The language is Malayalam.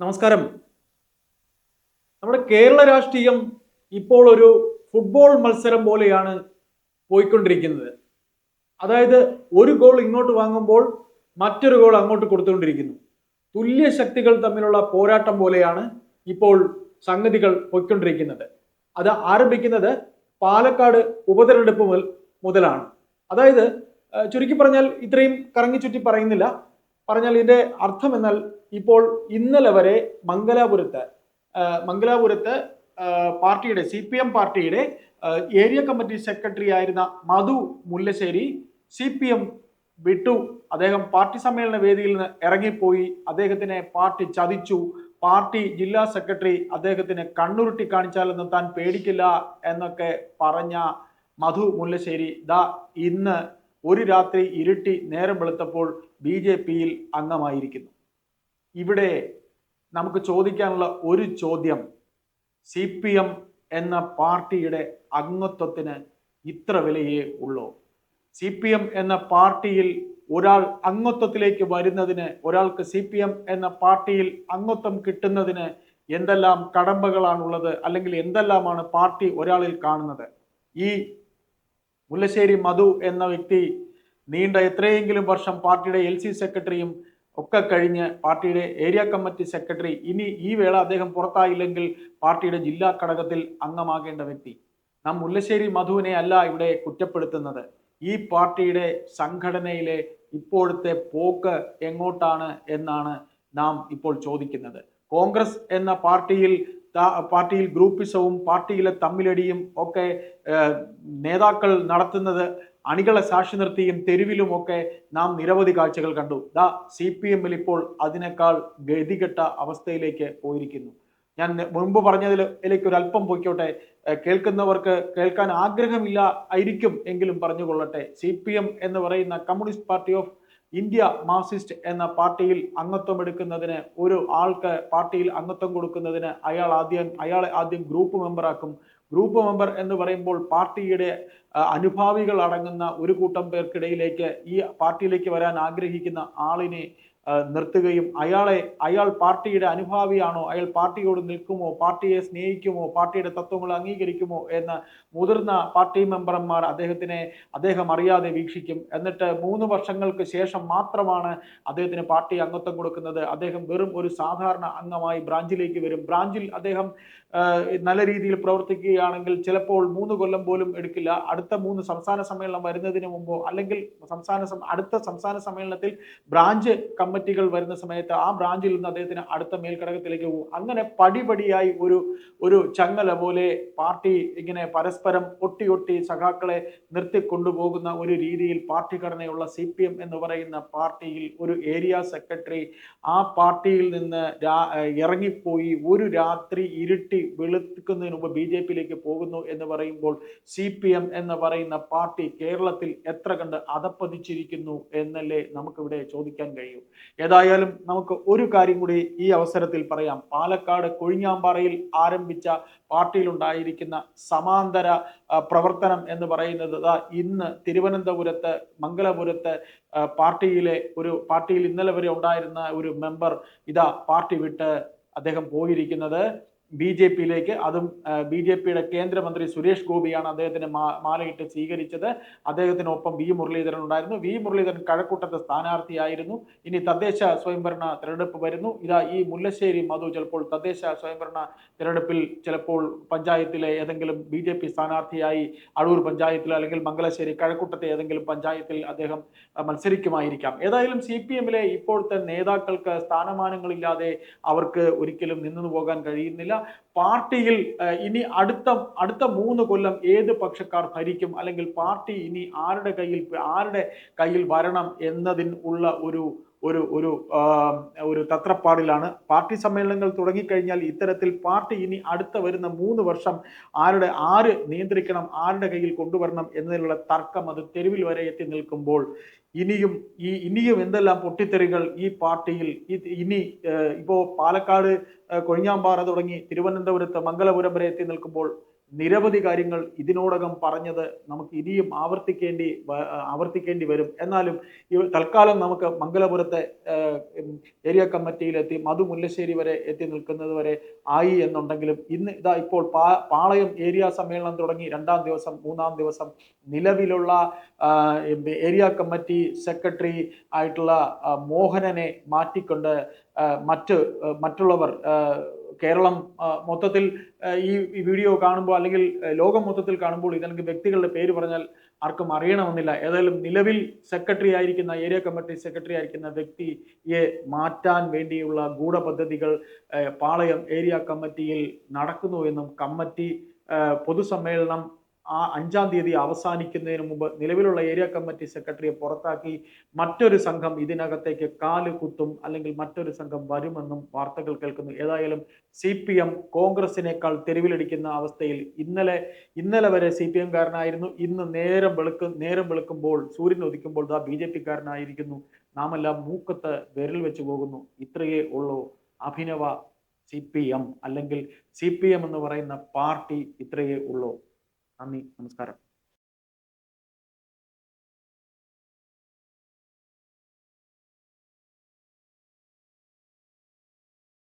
നമസ്കാരം. നമ്മുടെ കേരള രാഷ്ട്രീയം ഇപ്പോൾ ഒരു ഫുട്ബോൾ മത്സരം പോലെയാണ് പോയിക്കൊണ്ടിരിക്കുന്നത്. അതായത് ഒരു ഗോൾ ഇങ്ങോട്ട് വാങ്ങുമ്പോൾ മറ്റൊരു ഗോൾ അങ്ങോട്ട് കൊടുത്തുകൊണ്ടിരിക്കുന്നു. തുല്യ ശക്തികൾ തമ്മിലുള്ള പോരാട്ടം പോലെയാണ് ഇപ്പോൾ സംഗതികൾ പോയിക്കൊണ്ടിരിക്കുന്നത്. അത് ആരംഭിക്കുന്നത് പാലക്കാട് ഉപതെരഞ്ഞെടുപ്പ് മുതലാണ്. അതായത് ചുരുക്കി പറഞ്ഞാൽ ഇത്രയും കറങ്ങി ചുറ്റി പറയുന്നില്ല. പറഞ്ഞാൽ ഇതിന്റെ അർത്ഥം എന്നാൽ ഇപ്പോൾ ഇന്നലെ വരെ മംഗലാപുരത്ത് മംഗലാപുരത്ത് പാർട്ടിയുടെ സി പി എം പാർട്ടിയുടെ ഏരിയ കമ്മിറ്റി സെക്രട്ടറി ആയിരുന്ന Madhu Mullassery C P M വിട്ടു. അദ്ദേഹം പാർട്ടി സമ്മേളന വേദിയിൽ നിന്ന് ഇറങ്ങിപ്പോയി. അദ്ദേഹത്തിനെ പാർട്ടി ചതിച്ചു. പാർട്ടി ജില്ലാ സെക്രട്ടറി അദ്ദേഹത്തിന് കണ്ണുരുട്ടി കാണിച്ചാലൊന്നും താൻ പേടിക്കില്ല എന്നൊക്കെ പറഞ്ഞ മധു മുല്ലശ്ശേരി ദാ ഇന്ന് ഒരു രാത്രി ഇരുട്ടി നേരം വെളുത്തപ്പോൾ ബി ജെ പിയിൽ അംഗമായിരിക്കുന്നു. ഇവിടെ നമുക്ക് ചോദിക്കാനുള്ള ഒരു ചോദ്യം സി പി എം എന്ന പാർട്ടിയുടെ അംഗത്വത്തിന് ഇത്ര വിലയേ ഉള്ളൂ. സി പി എം എന്ന പാർട്ടിയിൽ ഒരാൾ അംഗത്വത്തിലേക്ക് വരുന്നതിന് ഒരാൾക്ക് സി പി എം എന്ന പാർട്ടിയിൽ അംഗത്വം കിട്ടുന്നതിന് എന്തെല്ലാം കടമ്പകളാണുള്ളത് അല്ലെങ്കിൽ എന്തെല്ലാമാണ് പാർട്ടി ഒരാളിൽ കാണുന്നത്? ഈ മുല്ലശ്ശേരി മധു എന്ന വ്യക്തി നീണ്ട എത്രയെങ്കിലും വർഷം പാർട്ടിയുടെ എൽ സി സെക്രട്ടറിയും ഒക്കെ കഴിഞ്ഞ് പാർട്ടിയുടെ ഏരിയ കമ്മിറ്റി സെക്രട്ടറി ഇനി ഈ വേള അദ്ദേഹം പുറത്തായില്ലെങ്കിൽ പാർട്ടിയുടെ ജില്ലാ ഘടകത്തിൽ അംഗമാകേണ്ട വ്യക്തി. നാം മുല്ലശ്ശേരി മധുവിനെ അല്ല ഇവിടെ കുറ്റപ്പെടുത്തുന്നത്. ഈ പാർട്ടിയുടെ സംഘടനയിലെ ഇപ്പോഴത്തെ പോക്ക് എങ്ങോട്ടാണ് എന്നാണ് നാം ഇപ്പോൾ ചോദിക്കുന്നത്. കോൺഗ്രസ് എന്ന പാർട്ടിയിൽ പാർട്ടിയിൽ ഗ്രൂപ്പിസവും പാർട്ടിയിലെ തമ്മിലടിയും ഒക്കെ നേതാക്കൾ നടത്തുന്നത് അണികളെ സാക്ഷി നിർത്തിയും തെരുവിലുമൊക്കെ നാം നിരവധി കാഴ്ചകൾ കണ്ടു. ദാ സി പി എമ്മിൽ ഇപ്പോൾ അതിനേക്കാൾ ഗതികെട്ട അവസ്ഥയിലേക്ക് പോയിരിക്കുന്നു. ഞാൻ മുൻപ് പറഞ്ഞതിലേക്ക് ഒരു അല്പം പൊയ്ക്കോട്ടെ. കേൾക്കുന്നവർക്ക് കേൾക്കാൻ ആഗ്രഹമില്ല ആയിരിക്കും എങ്കിലും പറഞ്ഞുകൊള്ളട്ടെ. സി പി എം എന്ന് പറയുന്ന Communist Party of India Marxist എന്ന പാർട്ടിയിൽ അംഗത്വം എടുക്കുന്നതിന് ഒരു ആൾക്ക് പാർട്ടിയിൽ അംഗത്വം കൊടുക്കുന്നതിന് അയാൾ ആദ്യം അയാളെ ആദ്യം ഗ്രൂപ്പ് മെമ്പറാക്കും. ഗ്രൂപ്പ് മെമ്പർ എന്ന് പറയുമ്പോൾ പാർട്ടിയുടെ അനുഭാവികൾ അടങ്ങുന്ന ഒരു കൂട്ടം പേർക്കിടയിലേക്ക് ഈ പാർട്ടിയിലേക്ക് വരാൻ ആഗ്രഹിക്കുന്ന ആളിനെ നിർത്തുകയും അയാളെ അയാൾ പാർട്ടിയുടെ അനുഭാവിയാണോ അയാൾ പാർട്ടിയോട് നിൽക്കുമോ പാർട്ടിയെ സ്നേഹിക്കുമോ പാർട്ടിയുടെ തത്വങ്ങൾ അംഗീകരിക്കുമോ എന്ന് മുതിർന്ന പാർട്ടി മെമ്പർമാർ അദ്ദേഹത്തിനെ അദ്ദേഹം അറിയാതെ വീക്ഷിക്കും. എന്നിട്ട് മൂന്ന് വർഷങ്ങൾക്ക് ശേഷം മാത്രമാണ് അദ്ദേഹത്തിന് പാർട്ടി അംഗത്വം കൊടുക്കുന്നത്. അദ്ദേഹം വെറും ഒരു സാധാരണ അംഗമായി ബ്രാഞ്ചിലേക്ക് വരും. ബ്രാഞ്ചിൽ അദ്ദേഹം നല്ല രീതിയിൽ പ്രവർത്തിക്കുകയാണെങ്കിൽ ചിലപ്പോൾ മൂന്ന് കൊല്ലം പോലും എടുക്കില്ല. അടുത്ത മൂന്ന് സംസ്ഥാന സമ്മേളനം വരുന്നതിന് മുമ്പോ അല്ലെങ്കിൽ സംസ്ഥാന അടുത്ത സംസ്ഥാന സമ്മേളനത്തിൽ ബ്രാഞ്ച് കമ്മിറ്റികൾ വരുന്ന സമയത്ത് ആ ബ്രാഞ്ചിൽ നിന്ന് അദ്ദേഹത്തിന് അടുത്ത മേൽഘടകത്തിലേക്ക് പോകും. അങ്ങനെ പടിപടിയായി ഒരു ഒരു ചങ്ങല പോലെ പാർട്ടി ഇങ്ങനെ പരസ്പരം ഒട്ടി ഒട്ടി സഖാക്കളെ നിർത്തിക്കൊണ്ടുപോകുന്ന ഒരു രീതിയിൽ പാർട്ടി ഘടനയുള്ള സി പി എം എന്ന് പറയുന്ന പാർട്ടിയിൽ ഒരു ഏരിയ സെക്രട്ടറി ആ പാർട്ടിയിൽ നിന്ന് ഇറങ്ങിപ്പോയി ഒരു രാത്രി ഇരുട്ടി വെളുക്കുന്നതിന് മുമ്പ് ബി ജെ പിയിലേക്ക് പോകുന്നു എന്ന് പറയുമ്പോൾ സി പി എം എന്ന് പറയുന്ന പാർട്ടി കേരളത്തിൽ എത്ര കണ്ട് അതപ്പതിച്ചിരിക്കുന്നു എന്നല്ലേ നമുക്കിവിടെ ചോദിക്കാൻ കഴിയും. ഏതായാലും നമുക്ക് ഒരു കാര്യം കൂടി ഈ അവസരത്തിൽ പറയാം. പാലക്കാട് കൊഴിഞ്ഞാമ്പാറയിൽ ആരംഭിച്ച പാർട്ടിയിലുണ്ടായിരിക്കുന്ന സമാന്തര പ്രവർത്തനം എന്ന് പറയുന്നത് ഇന്ന് തിരുവനന്തപുരത്ത് മംഗലപുരത്ത് പാർട്ടിയിലെ ഒരു പാർട്ടിയിൽ ഇന്നലെ വരെ ഉണ്ടായിരുന്ന ഒരു മെമ്പർ ഇതാ പാർട്ടി വിട്ട് അദ്ദേഹം പോയിരിക്കുന്നത്. ബി ജെ പിയിലേക്ക് അതും ബി ജെ പിയുടെ കേന്ദ്രമന്ത്രി സുരേഷ് ഗോപിയാണ് അദ്ദേഹത്തിന് മാലയിട്ട് സ്വീകരിച്ചത്. അദ്ദേഹത്തിനൊപ്പം വി മുരളീധരൻ ഉണ്ടായിരുന്നു. വി മുരളീധരൻ കഴക്കൂട്ടത്തെ സ്ഥാനാർത്ഥിയായിരുന്നു. ഇനി തദ്ദേശ സ്വയംഭരണ തിരഞ്ഞെടുപ്പ് വരുന്നു. ഇതാ ഈ മുല്ലശ്ശേരി മധു ചിലപ്പോൾ തദ്ദേശ സ്വയംഭരണ തിരഞ്ഞെടുപ്പിൽ ചിലപ്പോൾ പഞ്ചായത്തിലെ ഏതെങ്കിലും ബി ജെ പി സ്ഥാനാർത്ഥിയായി അടൂർ പഞ്ചായത്തിൽ അല്ലെങ്കിൽ മംഗലശ്ശേരി കഴക്കൂട്ടത്തെ ഏതെങ്കിലും പഞ്ചായത്തിൽ അദ്ദേഹം മത്സരിക്കുമായിരിക്കാം. ഏതായാലും സി പി എമ്മിലെ ഇപ്പോഴത്തെ നേതാക്കൾക്ക് സ്ഥാനമാനങ്ങളില്ലാതെ അവർക്ക് ഒരിക്കലും നിന്നു പോകാൻ കഴിയുന്നില്ല. പാർട്ടിയിൽ ഇനി അടുത്ത അടുത്ത മൂന്ന് കൊല്ലം ഏത് പക്ഷക്കാർ ഭരിക്കും? അല്ലെങ്കിൽ പാർട്ടി ഇനി ആരുടെ കയ്യിൽ ആരുടെ കയ്യിൽ വരണം എന്നതിന് ഉള്ള ഒരു ഒരു ഒരു ഒരു തത്രപ്പാടിലാണ്. പാർട്ടി സമ്മേളനങ്ങൾ തുടങ്ങിക്കഴിഞ്ഞാൽ ഇത്തരത്തിൽ പാർട്ടി ഇനി അടുത്ത വരുന്ന മൂന്ന് വർഷം ആരുടെ ആര് നിയന്ത്രിക്കണം ആരുടെ കയ്യിൽ കൊണ്ടുവരണം എന്നതിലുള്ള തർക്കം അത് തെരുവിൽ വരെ എത്തി നിൽക്കുമ്പോൾ ഇനിയും ഈ ഇനിയും എന്തെല്ലാം പൊട്ടിത്തെറികൾ ഈ പാർട്ടിയിൽ ഇനി ഇപ്പോൾ ഇപ്പോ പാലക്കാട് കൊഴിഞ്ഞാമ്പാറ തുടങ്ങി തിരുവനന്തപുരത്ത് മംഗലപുരം വരെ എത്തി നിൽക്കുമ്പോൾ നിരവധി കാര്യങ്ങൾ ഇതിനോടകം പറഞ്ഞത് നമുക്ക് ഇനിയും ആവർത്തിക്കേണ്ടി ആവർത്തിക്കേണ്ടി വരും. എന്നാലും തൽക്കാലം നമുക്ക് മംഗലപുരത്തെ ഏരിയ കമ്മിറ്റിയിലെത്തി മധു മുല്ലശ്ശേരി വരെ എത്തി നിൽക്കുന്നത് വരെ ആയി എന്നുണ്ടെങ്കിലും ഇന്ന് ഇതാ ഇപ്പോൾ പാ പാളയം ഏരിയ സമ്മേളനം തുടങ്ങി രണ്ടാം ദിവസം മൂന്നാം ദിവസം നിലവിലുള്ള ഏരിയ കമ്മിറ്റി സെക്രട്ടറി ആയിട്ടുള്ള മോഹനനെ മാറ്റിക്കൊണ്ട് മറ്റ് മറ്റുള്ളവർ കേരളം മൊത്തത്തിൽ ഈ വീഡിയോ കാണുമ്പോൾ അല്ലെങ്കിൽ ലോകം മൊത്തത്തിൽ കാണുമ്പോൾ ഇതെനിക്ക് വ്യക്തികളുടെ പേര് പറഞ്ഞാൽ ആർക്കും അറിയണമെന്നില്ല. ഏതായാലും നിലവിൽ സെക്രട്ടറി ആയിരിക്കുന്ന ഏരിയ കമ്മിറ്റി സെക്രട്ടറി ആയിരിക്കുന്ന വ്യക്തിയെ മാറ്റാൻ വേണ്ടിയുള്ള ഗൂഢപദ്ധതികൾ പാളയം ഏരിയ കമ്മിറ്റിയിൽ നടക്കുന്നു എന്നും കമ്മിറ്റി പൊതുസമ്മേളനം ആ അഞ്ചാം തീയതി അവസാനിക്കുന്നതിന് മുമ്പ് നിലവിലുള്ള ഏരിയ കമ്മിറ്റി സെക്രട്ടറിയെ പുറത്താക്കി മറ്റൊരു സംഘം ഇതിനകത്തേക്ക് കാൽ കുത്തും അല്ലെങ്കിൽ മറ്റൊരു സംഘം വരുമെന്നും വാർത്തകൾ കേൾക്കുന്നു. ഏതായാലും സി പി എം കോൺഗ്രസിനേക്കാൾ തെരുവിലടിക്കുന്ന അവസ്ഥയിൽ ഇന്നലെ ഇന്നലെ വരെ സി പി എംകാരനായിരുന്നു. ഇന്ന് നേരം വെളുക്ക് നേരം വെളുക്കുമ്പോൾ സൂര്യൻ ഉദിക്കുമ്പോൾ ദാ ബി ജെ പിക്കാരനായിരിക്കുന്നു. നാം എല്ലാം മൂക്കത്ത് വിരൽ വെച്ച് പോകുന്നു. ഇത്രയേ ഉള്ളൂ അഭിനവ സി പി എം അല്ലെങ്കിൽ സി പി എം എന്ന് പറയുന്ന പാർട്ടി ഇത്രയേ ഉള്ളൂ. നന്ദി നമസ്കാരം.